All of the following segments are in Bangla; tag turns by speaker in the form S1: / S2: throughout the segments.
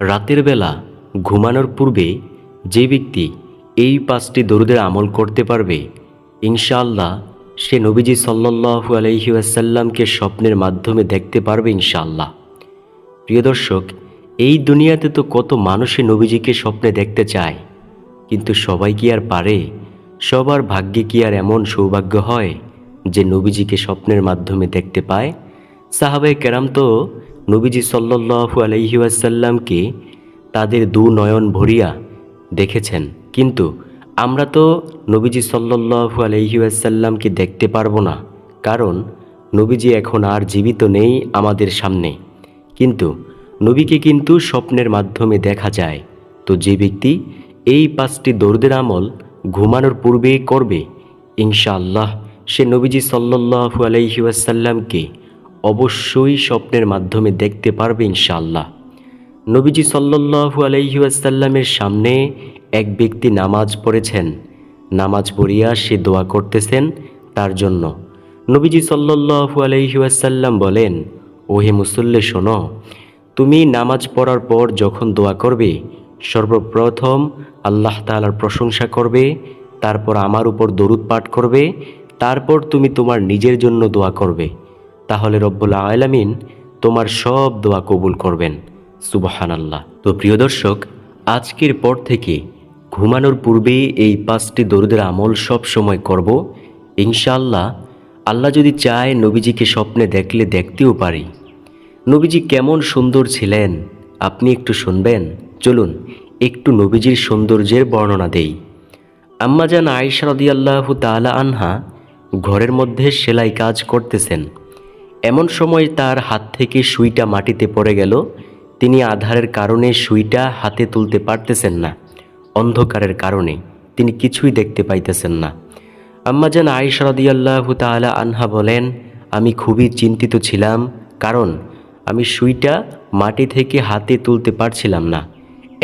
S1: রাতের বেলা ঘুমানোর পূর্বে যে ব্যক্তি এই পাঁচটি দরুদের আমল করতে পারবে, ইনশাআল্লাহ সে নবীজি সাল্লাল্লাহু আলাইহি ওয়াসাল্লামকে স্বপ্নের মাধ্যমে দেখতে পারবে ইনশাআল্লাহ। প্রিয় দর্শক, এই দুনিয়াতে তো কত মানুষে নবীজিকে স্বপ্নে দেখতে চায়, কিন্তু সবাই কি আর পারে? সবার ভাগ্যে কি আর এমন সৌভাগ্য হয় যে নবীজিকে স্বপ্নের মাধ্যমে দেখতে পায়? সাহাবাই কেরাম তো নবীজি সাল্লাল্লাহু আলাইহি ওয়াসাল্লামকে তাদের দু নয়ন ভরিয়া দেখেছেন। কিন্তু আমরা তো নবীজি সাল্লাল্লাহু আলাইহি ওয়াসাল্লামকে দেখতে পারব না, কারণ নবীজি এখন আর জীবিত নেই আমাদের সামনে। কিন্তু নবীকে কিন্তু স্বপ্নের মাধ্যমে দেখা যায়। তো যে ব্যক্তি এই পাঁচটি দৌড়দের আমল ঘুমানোর পূর্বেই করবে, ইনশাআল্লাহ সে নবীজি সাল্লাল্লাহু আলাইহি ওয়াসাল্লামকে অবশ্যই স্বপ্নের মাধ্যমে দেখতে পারবে ইনশাআল্লাহ। নবীজি সাল্লাল্লাহু আলাইহি ওয়াসাল্লামের সামনে এক ব্যক্তি নামাজ পড়েছেন। নামাজ পড়িয়া সে দোয়া করতেছেন তার জন্য। নবীজি সাল্লাল্লাহু আলাইহি ওয়াসাল্লাম বলেন, ওহে মুসল্লে, শোনো, তুমি নামাজ পড়ার পর যখন দোয়া করবে, সর্বপ্রথম আল্লাহ তাআলার প্রশংসা করবে, তারপর আমার উপর দরুদ পাঠ করবে, তারপর তুমি তোমার নিজের জন্য দোয়া করবে। তাহলে রব্বুল আলামিন তোমার সব দোয়া কবুল করবেন। সুবাহান আল্লাহ তো প্রিয় দর্শক, আজকের পর থেকে ঘুমানোর পূর্বে এই পাঁচটি দরুদের আমল সব সময় করব। ইনশাআল্লাহ, আল্লাহ যদি চায় নবীজিকে স্বপ্নে দেখলে দেখতেও পারি। নবীজি কেমন সুন্দর ছিলেন, আপনি একটু শুনবেন? চলুন, একটু নবীজির সৌন্দর্যের বর্ণনা দেই। আম্মাজান আয়েশা রদিয়াল্লাহু তাআলা আনহা ঘরের মধ্যে সেলাই কাজ করতেছেন। এমন সময় তার হাত থেকে সুইটা মাটিতে পড়ে গেল। তিনি আধারের কারণে সুইটা হাতে তুলতে পারতেছেন না, অন্ধকারের কারণে। তিনি কিছুই দেখতে পাইতেছেন না। আম্মাজান আয়েশা রদিয়াল্লাহু তাআলা আনহা বলেন, আমি খুবই চিন্তিত ছিলাম, কারণ আমি সুইটা মাটি থেকে হাতে তুলতে পারছিলাম না।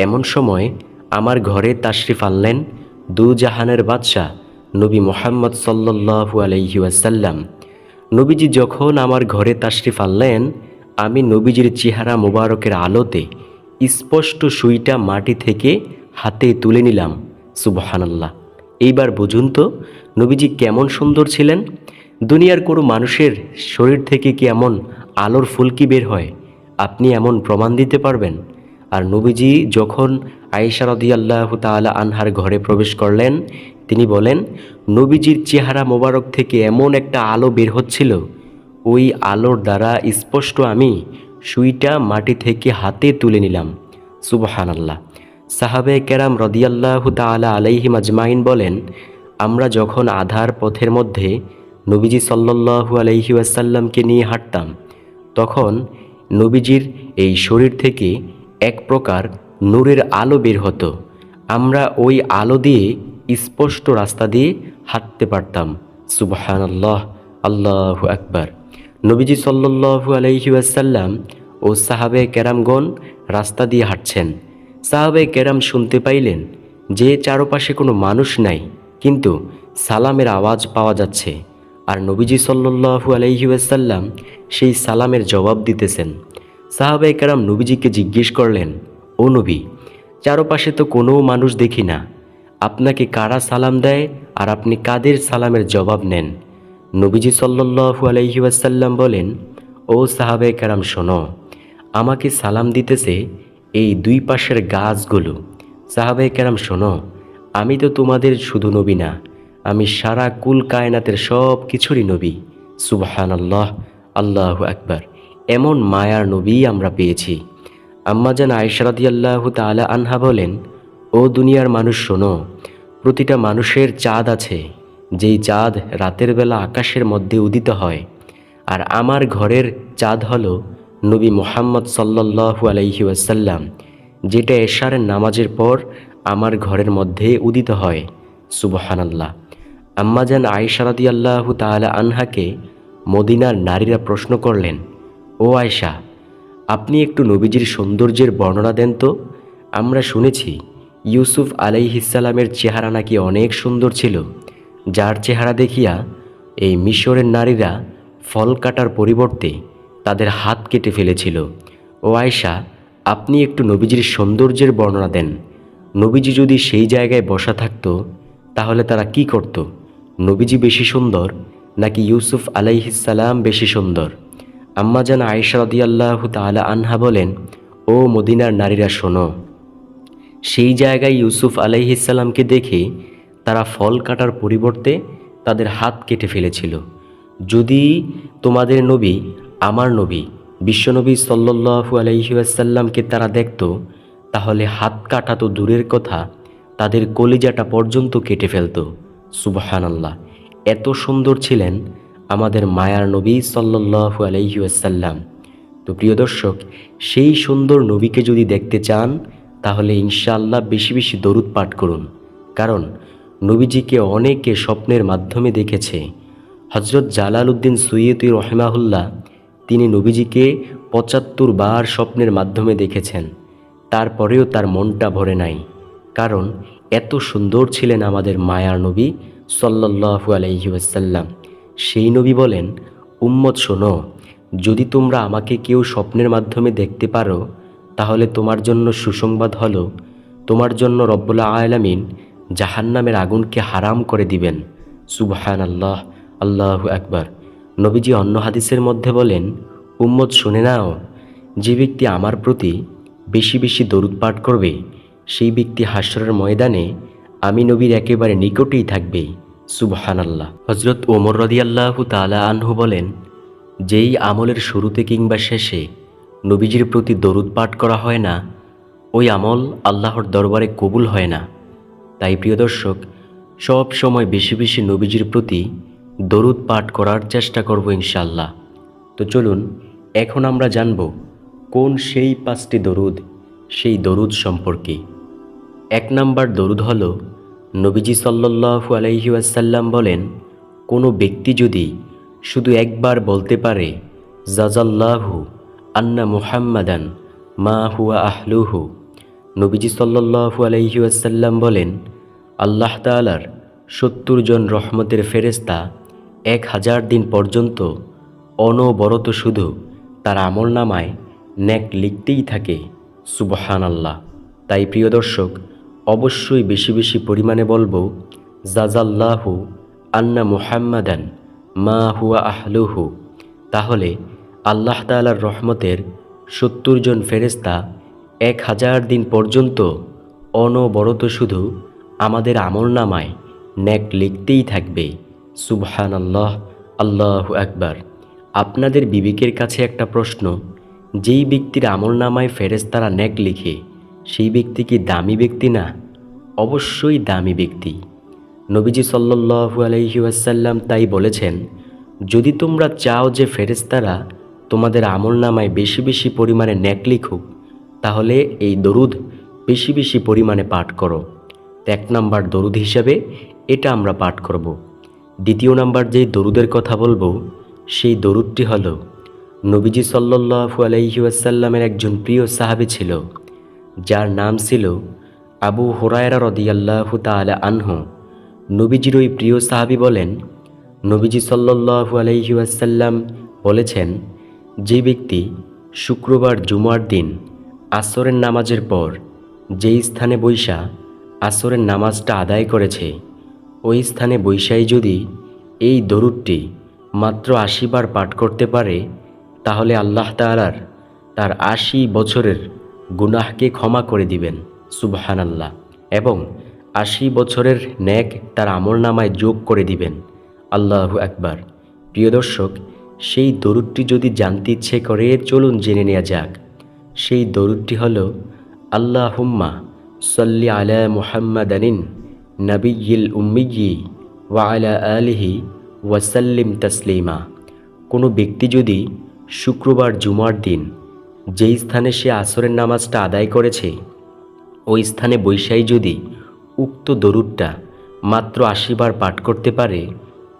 S1: এমন সময় আমার ঘরে তাশরিফ আনলেন দু জাহানের বাদশাহ নবী মোহাম্মদ সাল্লাল্লাহু আলাইহি ওয়াসাল্লাম। নবীজি যখন আমার ঘরে তাশরিফ আনলেন, আমি নবীজির চেহারা মোবারকের আলোতে স্পষ্ট সুইটা মাটি থেকে হাতে তুলে নিলাম। সুবহানাল্লাহ। এইবার বুঝুন তো, নবীজি কেমন সুন্দর ছিলেন? দুনিয়ার কোনো মানুষের শরীর থেকে কি এমন আলোর ফুলকি বের হয়? আপনি এমন প্রমাণ দিতে পারবেন? আর নবীজি যখন আয়েশা রদিয়াল্লাহ তাআলা আনহার ঘরে প্রবেশ করলেন। তিনি বলেন, নবীজির চেহারা মোবারক থেকে এমন একটা আলো বের হচ্ছিল। ওই আলোর দ্বারা স্পষ্ট আমি সুইটা মাটি থেকে হাতে তুলে নিলাম। সুবহান আল্লাহ সাহাবে কেরাম রদিয়াল্লাহু তাআলা আলাইহিম আজমাইন বলেন, আমরা যখন আধার পথের মধ্যে নবীজি সাল্লাল্লাহু আলাইহি ওয়াসাল্লামকে নিয়ে হাঁটতাম, তখন নবীজির এই শরীর থেকে এক প্রকার নূরের আলো বের হতো। আমরা ওই আলো দিয়ে স্পষ্ট রাস্তা দিয়ে হাঁটতে পারতাম। সুবহান আল্লাহ আল্লাহ আকবার। নবীজি সাল্লাল্লাহু আলাইহি ওয়াসাল্লাম ও সাহাবে কেরামগণ রাস্তা দিয়ে হাঁটছেন। সাহাবে কেরাম শুনতে পাইলেন যে চারপাশে কোনো মানুষ নাই, কিন্তু সালামের আওয়াজ পাওয়া যাচ্ছে। আর নবীজি সাল্লাল্লাহু আলাইহি ওয়াসাল্লাম সেই সালামের জবাব দিতেছেন। সাহাবে কেরাম নবীজিকে জিজ্ঞেস করলেন ও নবী, চারপাশে তো কোনো মানুষ দেখি না। আপনাকে কারা সালাম দেয় আর আপনি কাদের সালামের জবাব নেন? নবীজি সাল্লাল্লাহু আলাইহি ওয়াসাল্লাম বলেন, ও সাহাবে কারাম, শোনো, আমাকে সালাম দিতেছে এই দুই পাশের গাছগুলো। সাহাবে কারাম, শোনো, আমি তো তোমাদের শুধু নবী না, আমি সারা কুল কায়নাতের সব কিছুরই নবী। সুবাহান আল্লাহ আল্লাহ আকবার, এমন মায়ার নবী আমরা পেয়েছি। আম্মাজান আয়সারাদি আল্লাহ তালা আনহা বলেন, ও দুনিয়ার মানুষ শোনো, প্রতিটা মানুষের চাঁদ আছে, যেই চাঁদ রাতের বেলা আকাশের মধ্যে উদিত হয়। আর আমার ঘরের চাঁদ হল নবী মোহাম্মদ সাল্লাল্লাহু আলাইহি ওয়াসাল্লাম, যেটা এশারের নামাজের পর আমার ঘরের মধ্যে উদিত হয়। সুবহানাল্লাহ। আম্মাজান আয়েশারাদি আল্লাহ তাআলা আনহাকে মদিনার নারীরা প্রশ্ন করলেন, ও আয়শা আপনি একটু নবীজির সৌন্দর্যের বর্ণনা দেন তো। আমরা শুনেছি, ইউসুফ আলাইহিসালামের চেহারা নাকি অনেক সুন্দর ছিল। যার চেহারা দেখিয়া এই মিশরের নারীরা ফল কাটার পরিবর্তে তাদের হাত কেটে ফেলেছিল। ও আয়শা, আপনি একটু নবীজির সৌন্দর্যের বর্ণনা দেন। নবীজি যদি সেই জায়গায় বসা থাকতো, তাহলে তারা কি করত? নবীজি বেশি সুন্দর নাকি ইউসুফ আলাইহিসাল্লাম বেশি সুন্দর? আম্মাজান আয়েশা রদিয়াল্লাহ তালা আনহা বলেন, ও মদিনার নারীরা শোনো, সেই জায়গায় ইউসুফ আলাইহিসাল্লামকে দেখে তারা ফল কাটার পরিবর্তে তাদের হাত কেটে ফেলেছিল। যদি তোমাদের নবী আমার নবী, বিশ্বনবী সাল্লু আলাইসাল্লামকে তারা দেখত, তাহলে হাত কাটা তো দূরের কথা, তাদের কলিজাটা পর্যন্ত কেটে ফেলত। সুবাহান আল্লাহ এত সুন্দর ছিলেন আমাদের মায়ার নবী সাল্লাহু আলাইসাল্লাম তো প্রিয় দর্শক, সেই সুন্দর নবীকে যদি দেখতে চান, তাহলে ইনশাআল্লাহ বেশি বেশি দরুদ পাঠ করুন। কারণ নবীজিকে অনেকে স্বপ্নের মাধ্যমে দেখেছে। হজরত জালাল উদ্দিন সৈয়দ রহেমাহুল্লাহ, তিনি নবীজিকে পঁচাত্তর বার স্বপ্নের মাধ্যমে দেখেছেন। তারপরেও তার মনটা ভরে নাই। কারণ এত সুন্দর ছিলেন আমাদের মায়ার নবী সাল্লাহু আলাইসাল্লাম সেই নবী বলেন, উম্মত শোনো, যদি তোমরা আমাকে কেউ স্বপ্নের মাধ্যমে দেখতে পারো, তাহলে তোমার জন্য সুসংবাদ হলো, তোমার জন্য রব্বুল্লা আলামিন জাহান্নামের আগুনকে হারাম করে দিবেন। সুবহান আল্লাহ আল্লাহ একবার নবীজি অন্য হাদিসের মধ্যে বলেন, উম্মত শুনে নাও, যে ব্যক্তি আমার প্রতি বেশি বেশি দরুদ পাঠ করবে, সেই ব্যক্তি হাসরের ময়দানে আমি নবীর একেবারে নিকটেই থাকবে। সুবহান আল্লাহ হজরত ওমর রদি আল্লাহ তালা আনহু বলেন, যেই আমলের শুরুতে কিংবা শেষে নবীজির প্রতি দরুদ পাঠ করা হয় না, ওই আমল আল্লাহর দরবারে কবুল হয় না। তাই প্রিয় দর্শক, সব সময় বেশি বেশি নবীজির প্রতি দরুদ পাঠ করার চেষ্টা করব ইনশাল্লাহ তো চলুন, এখন আমরা জানব কোন সেই পাঁচটি দরুদ, সেই দরুদ সম্পর্কে। এক নাম্বার দরুদ হল নবীজি সাল্লাহু আলাইহি আসাল্লাম বলেন, কোনো ব্যক্তি যদি শুধু একবার বলতে পারে, জাজাল্লাহু আন্না মুহাম্মাদান মা হুয়া আহলুহু, নবীজি সাল্লাহু আলাইহি আসাল্লাম বলেন, আল্লাহ তালার সত্তর জন রহমতের ফেরেস্তা এক হাজার দিন পর্যন্ত অনবরত শুধু তার আমল নামায় ন্যাক লিখতেই থাকে সুবহান আল্লাহ তাই প্রিয় দর্শক অবশ্যই বেশি বেশি পরিমাণে বলব, জাজাল্লাহু আন্না মুহাম্মাদান মা হুয়া আহলুহু। তাহলে আল্লাহ তালার রহমতের সত্তর জন ফেরেস্তা এক হাজার দিন পর্যন্ত অনবরত শুধু আমাদের আমল নামায় ন্যাক লিখতেই থাকবে। সুবহান আল্লাহ আল্লাহ একবার আপনাদের বিবেকের কাছে একটা প্রশ্ন, যেই ব্যক্তির আমল নামায় ফেরেস্তারা ন্যাক লিখে সেই ব্যক্তি কি দামি ব্যক্তি না? অবশ্যই দামি ব্যক্তি। নবীজি সাল্লু আলহি আসাল্লাম তাই বলেছেন, যদি তোমরা চাও যে ফেরেস্তারা তোমাদের আমল নামায় বেশি বেশি পরিমাণে ন্যাক লিখুক, তাহলে এই দরুদ বেশি বেশি পরিমাণে পাঠ করো। এক নাম্বার দরুদ হিসাবে এটা আমরা পাঠ করব। দ্বিতীয় নাম্বার যেই দরুদের কথা বলব, সেই দরুদটি হল, নবীজি সাল্লু আলহি আসাল্লামের একজন প্রিয় সাহাবি ছিল। যার নাম ছিল আবু হোরায়রা রদিয়াল্লাহু তালা আনহু। নবীজির ওই প্রিয় সাহাবি বলেন, নবীজি সাল্লু আলহি আসাল্লাম বলেছেন, যে ব্যক্তি শুক্রবার জুমার দিন আসরের নামাজের পর যেই স্থানে বৈশা আসরের নামাজটা আদায় করেছে, ওই স্থানে বৈশাই যদি এই দরুদটি মাত্র আশিবার পাঠ করতে পারে, তাহলে আল্লাহ তালার তার আশি বছরের গুনাহকে ক্ষমা করে দিবেন সুবহান আল্লাহ এবং আশি বছরের ন্যাক তার আমল নামায় যোগ করে দিবেন। আল্লাহু একবার প্রিয় দর্শক, সেই দরুদটি যদি জানতে ইচ্ছে করে, চলুন জেনে নেওয়া যাক। সেই দরুদটি হল আল্লাহ হুম্মা সল্লি আলা মুহাম্মাদানিন নবিয়িল উম্মিগি ওয়া আলা আলিহি ওয়াসাল্লিম তসলিমা। কোনো ব্যক্তি যদি শুক্রবার জুমার দিন যেই স্থানে সে আসরের নামাজটা আদায় করেছে, ওই স্থানে বৈশাই যদি উক্ত দরুদটা মাত্র আশিবার পাঠ করতে পারে,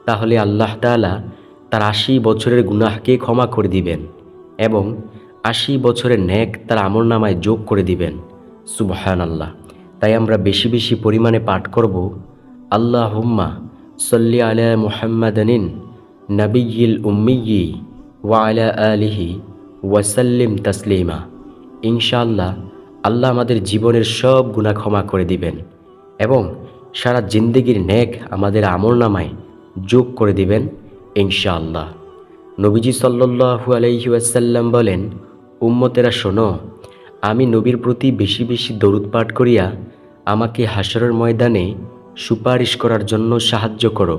S1: তাহলে আল্লাহ তালা তার আশি বছরের গুনাহকে ক্ষমা করে দিবেন এবং আশি বছরের ন্যাক তার আমল নামায় যোগ করে দিবেন। সুবহান আল্লাহ তাই আমরা বেশি বেশি পরিমাণে পাঠ করব আল্লাহ হুম্মা সল্লি আলা মুহাম্মাদানিন নবিয়িল উম্মিয়ি ওয়া আলা আলিহি ওয়াসাল্লিম তাসলিমা। ইনশাআল্লাহ, আল্লাহ আমাদের জীবনের সব গুণা ক্ষমা করে দিবেন এবং সারা জিন্দগির নেক আমাদের আমল নামায় যোগ করে দিবেন ইনশাআল্লাহ। নবীজি সাল্লু আলাইহি ওয়াসাল্লাম বলেন, উম্মতেরা শোনো, আমি নবীর প্রতি বেশি বেশি দরুদ পাঠ করিয়া আমাকে হাসরের ময়দানে সুপারিশ করার জন্য সাহায্য করো।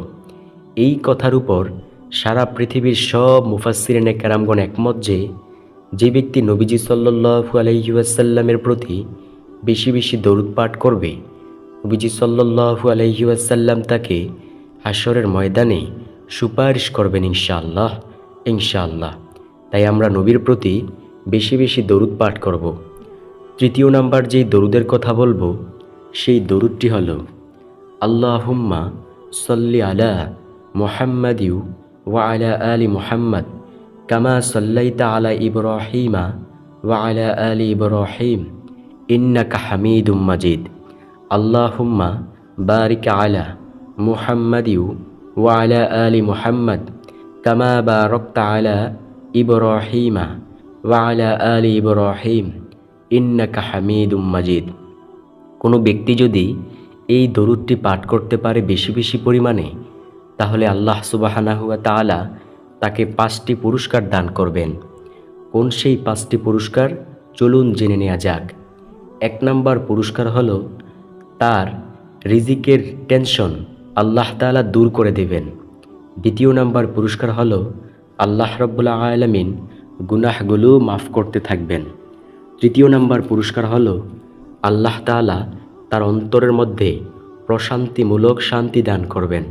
S1: এই কথার উপর সারা পৃথিবীর সব মুফাসিরিনে ক্যারামগণ একমত যে যে ব্যক্তি নবীজি সাল্লু আলহিউসাল্লামের প্রতি বেশি বেশি দরুদ পাঠ করবে, নবীজি সাল্লু আলহিউসাল্লাম তাকে আসরের ময়দানে সুপারিশ করবেন ইনশাআল্লাহ ইনশাআল্লাহ। তাই আমরা নবীর প্রতি বেশি বেশি দরুদ পাঠ করব। তৃতীয় নাম্বার যেই দরুদের কথা বলব, সেই দরুদটি হল, আল্লাহুম্মা সল্লি আলা মুহাম্মাদিউ ওয়া আলা আলী মুহাম্মদ। কামা সাল্লাইতা আলা ইব্রাহিমা ওয়া আলা আলি ইব্রাহিম ইন্নাকা হামিদুম মাজিদ আল্লাহুম্মা বারিক আলা মুহাম্মাদিউ ওয়া আলা আলি মুহাম্মদ কামা বারাকতা আলা ইব্রাহিমা ওয়া আলা আলি ইব্রাহিম ইন্নাকা হামিদুম মাজিদ কোনো ব্যক্তি যদি এই দরুদটি পাঠ করতে পারে বেশি বেশি পরিমাণে, তাহলে আল্লাহ সুবাহানাহুয়া তাআলা তাকে পাঁচটি পুরস্কার দান করবেন। কোন সেই পাঁচটি পুরস্কার? চলুন জেনে নেওয়া যাক। এক নম্বর পুরস্কার হল তার রিজিকের টেনশন আল্লাহ তাআলা দূর করে দেবেন। দ্বিতীয় নাম্বার পুরস্কার হল আল্লাহ রব্বুল্লা আলমিন গুনাহগুলো মাফ করতে থাকবেন। তৃতীয় নাম্বার পুরস্কার হল আল্লাহ তাআলা তার অন্তরের মধ্যে প্রশান্তিমূলক শান্তি দান করবেন।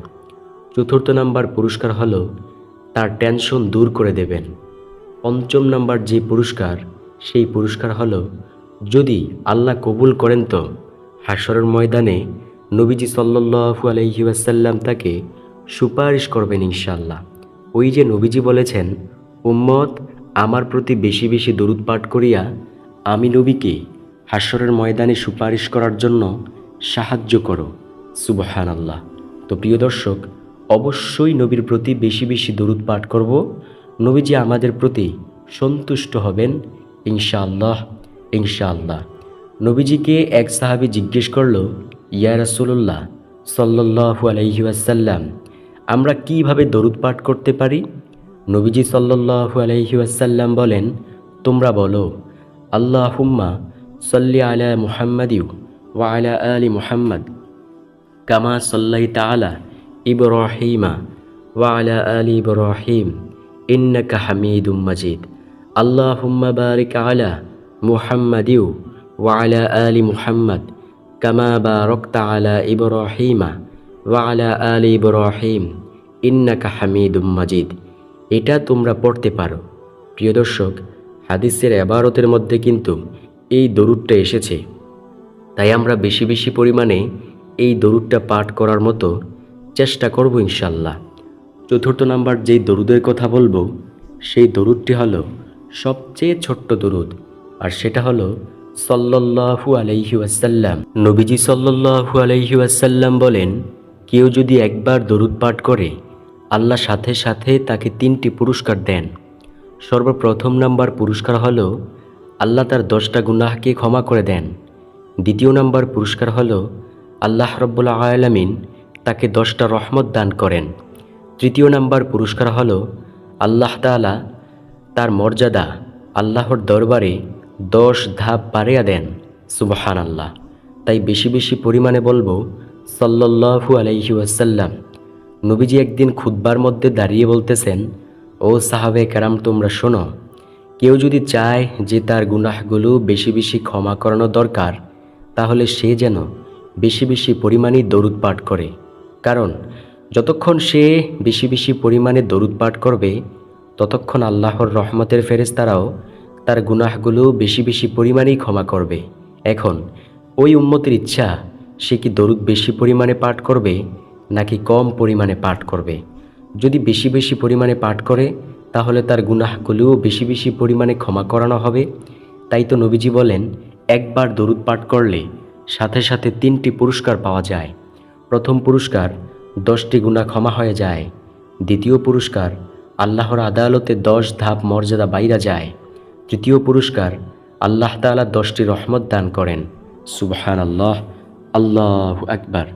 S1: চতুর্থ নাম্বার পুরস্কার হল তার টেনশন দূর করে দেবেন। পঞ্চম নাম্বার যে পুরস্কার, সেই পুরস্কার হল, যদি আল্লাহ কবুল করেন তো হাসরের ময়দানে নবীজি সাল্লু আলহি ওয়াসাল্লাম তাকে সুপারিশ করবেন ইনশাল্লাহ ওই যে নবীজি বলেছেন, উম্মত, আমার প্রতি বেশি বেশি দরুদ পাঠ করিয়া আমি নবীকে হাসরের ময়দানে সুপারিশ করার জন্য সাহায্য করো। সুবহান আল্লাহ তো প্রিয় দর্শক অবশ্যই নবীর প্রতি বেশি বেশি দরুদ পাঠ করব। নবীজি আমাদের প্রতি সন্তুষ্ট হবেন, ইনশাআল্লাহ ইনশাআল্লাহ। নবীজিকে এক সাহাবি জিজ্ঞেস করল, ইয়া রাসুল্লাহ সাল্লাহু আলহিউসাল্লাম আমরা কীভাবে দরুদ পাঠ করতে পারি? নবীজি সাল্লাহু আলহিউসাল্লাম বলেন, তোমরা বলো আল্লাহ হুম্মা সাল্লি আলা মুহাম্মাদিউ ওয়া আলা আলি মুহাম্মদ, কামা সাল্লাই তালা ইব্রাহিমা ওয়া আলা ইব্রাহিম, ইন্নাকা হামিদুম মাজিদ। আল্লাহুম্মা বারিক আলা মুহাম্মাদিউ ওয়া আলা মুহাম্মদ, কামা বারাকতা আলা ইব্রাহিমা ওয়া আলা আলি ইব্রাহিম, ইন্নাকা হামিদুম মাজিদ। এটা তোমরা পড়তে পারো। প্রিয় দর্শক, হাদিসের এবারতের মধ্যে কিন্তু এই দরুদটা এসেছে। তাই আমরা বেশি বেশি পরিমাণে এই দরুদটা পাঠ করার মতো চেষ্টা করব ইনশাল্লাহ। চতুর্থ নাম্বার যেই দরুদের কথা বলব, সেই দরুদটি হলো সবচেয়ে ছোট্ট দরুদ, আর সেটা হলো সল্লাহু আলাইহি ওয়াসাল্লাম। নবীজি সল্লাহু আলাইহি ওয়াসাল্লাম বলেন, কেউ যদি একবার দরুদ পাঠ করে, আল্লাহ সাথে সাথে তাকে তিনটি পুরস্কার দেন। সর্বপ্রথম নাম্বার পুরস্কার হল, আল্লাহ তার দশটা গুনাহকে ক্ষমা করে দেন। দ্বিতীয় নাম্বার পুরস্কার হল, আল্লাহ রব্বুল্লা আয়ালামিন তাকে দশটা রহমত দান করেন। তৃতীয় নাম্বার পুরস্কার হলো আল্লাহ তাআলা তার মর্যাদা আল্লাহর দরবারে দশ ধাপ বাড়িয়া দেন সুবহান আল্লাহ তাই বেশি বেশি পরিমাণে বলব সাল্লাহু আলাইহি ওয়াসাল্লাম, নবীজি একদিন খুদ্বার মধ্যে দাঁড়িয়ে বলতেছেন, ও সাহাবে কারাম, তোমরা শোনো, কেউ যদি চায় যে তার গুনাহগুলো বেশি বেশি ক্ষমা করানো দরকার, তাহলে সে যেন বেশি বেশি পরিমাণে দরুদ পাঠ করে। কারণ যতক্ষণ সে বেশি বেশি পরিমাণে দরুদ পাঠ করবে, ততক্ষণ আল্লাহর রহমতের ফেরেস্তারাও তার গুনাহগুলো বেশি বেশি পরিমাণেই ক্ষমা করবে। এখন, ওই উম্মতের ইচ্ছা, সে কি দরুদ বেশি পরিমাণে পাঠ করবে, নাকি কম পরিমাণে পাঠ করবে? যদি বেশি বেশি পরিমাণে পাঠ করে, তাহলে তার গুনাহগুলোও বেশি বেশি পরিমাণে ক্ষমা করানো হবে। তাই তো নবীজি বলেন, একবার দরুদ পাঠ করলে সাথে সাথে তিনটি পুরস্কার পাওয়া যায়। প্রথম পুরস্কার দশটি গুণা ক্ষমা হয়ে যায়। দ্বিতীয় পুরস্কার আল্লাহর আদালতে দশ ধাপ মর্যাদা বাইরা যায়। তৃতীয় পুরস্কার আল্লাহ তাআলা দশটি রহমত দান করেন। সুবহান আল্লাহ আল্লাহ আকবার।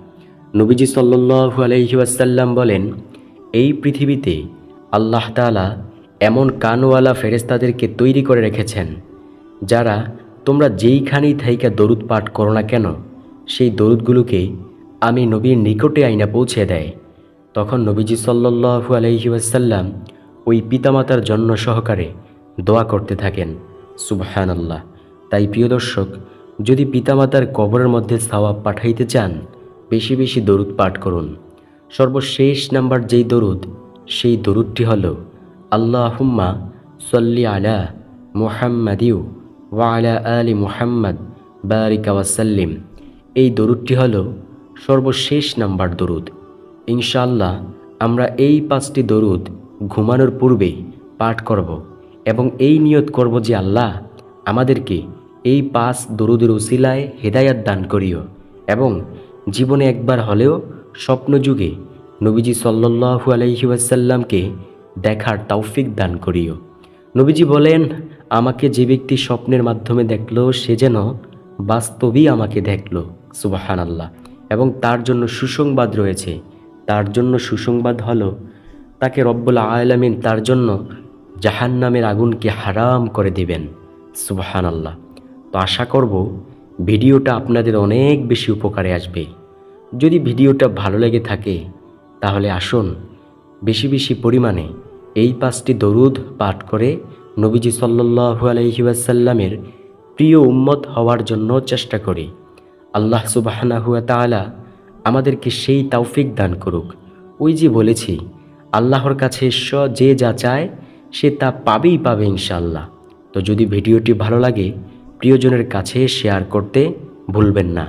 S1: নবীজি সাল্লু আলহিউসাল্লাম বলেন, এই পৃথিবীতে আল্লাহ তাআলা এমন কানওয়ালা ফেরেস্তাদেরকে তৈরি করে রেখেছেন, যারা তোমরা যেইখানেই থাইকা দরুদ পাঠ করো না কেন, সেই দরুদগুলোকে আমি নবীর নিকটে আইনা পৌঁছে দেয়। তখন নবীজি সাল্লু আলহিউসাল্লাম ওই পিতামাতার জন্য সহকারে দোয়া করতে থাকেন। সুবহান আল্লাহ তাই প্রিয় দর্শক, যদি পিতামাতার কবরের মধ্যে সওয়াব পাঠাইতে চান, বেশি বেশি দরুদ পাঠ করুন। সর্বশেষ নাম্বার যেই দরুদ, সেই দরুদটি হল, আল্লাহুম্মা সল্লি আলা মুহাম্মাদিউ ওয়ালা আলি মুহাম্মদ বারিকা ওয়াসাল্লিম এই দরুদটি হল সর্বশেষ নাম্বার দরুদ। ইনশাআল্লাহ, আমরা এই পাঁচটি দরুদ ঘুমানোর পূর্বে পাঠ করব এবং এই নিয়ত করব যে আল্লাহ, আমাদেরকে এই পাঁচ দরুদের উসিলায় হেদায়াত দান করিও এবং জীবনে একবার হলেও স্বপ্নযুগে নবীজি সাল্লু আলহিউসাল্লামকে দেখার তৌফিক দান করিও। নবীজি বলেন, আমাকে যে ব্যক্তি স্বপ্নের মাধ্যমে দেখল, সে যেন বাস্তবই আমাকে দেখল। সুবাহান আল্লাহ এবং তার জন্য সুসংবাদ রয়েছে। তার জন্য সুসংবাদ হলো, তাকে রব্বুল আলামিন তার জন্য জাহান্নামের আগুনকে হারাম করে দিবেন। সুবাহান আল্লাহ তো আশা করব, ভিডিওটা আপনাদের অনেক বেশি উপকারে আসবে। যদি ভিডিওটা ভালো লেগে থাকে, তাহলে আসুন, বেশি বেশি পরিমাণে এই পাঁচটি দরুদ পাঠ করে নবীজি সাল্লু আলহিউসাল্লামের প্রিয় উম্মত হওয়ার জন্য চেষ্টা করি। আল্লাহ সুবাহানা হুয়া তালা আমাদেরকে সেই তাওফিক দান করুক। ওই যে বলেছি, আল্লাহর কাছে স যে যা চায়, সে তা পাবেই পাবে ইনশাল্লাহ তো যদি ভিডিওটি ভালো লাগে, প্রিয়জনের কাছে শেয়ার করতে ভুলবেন না।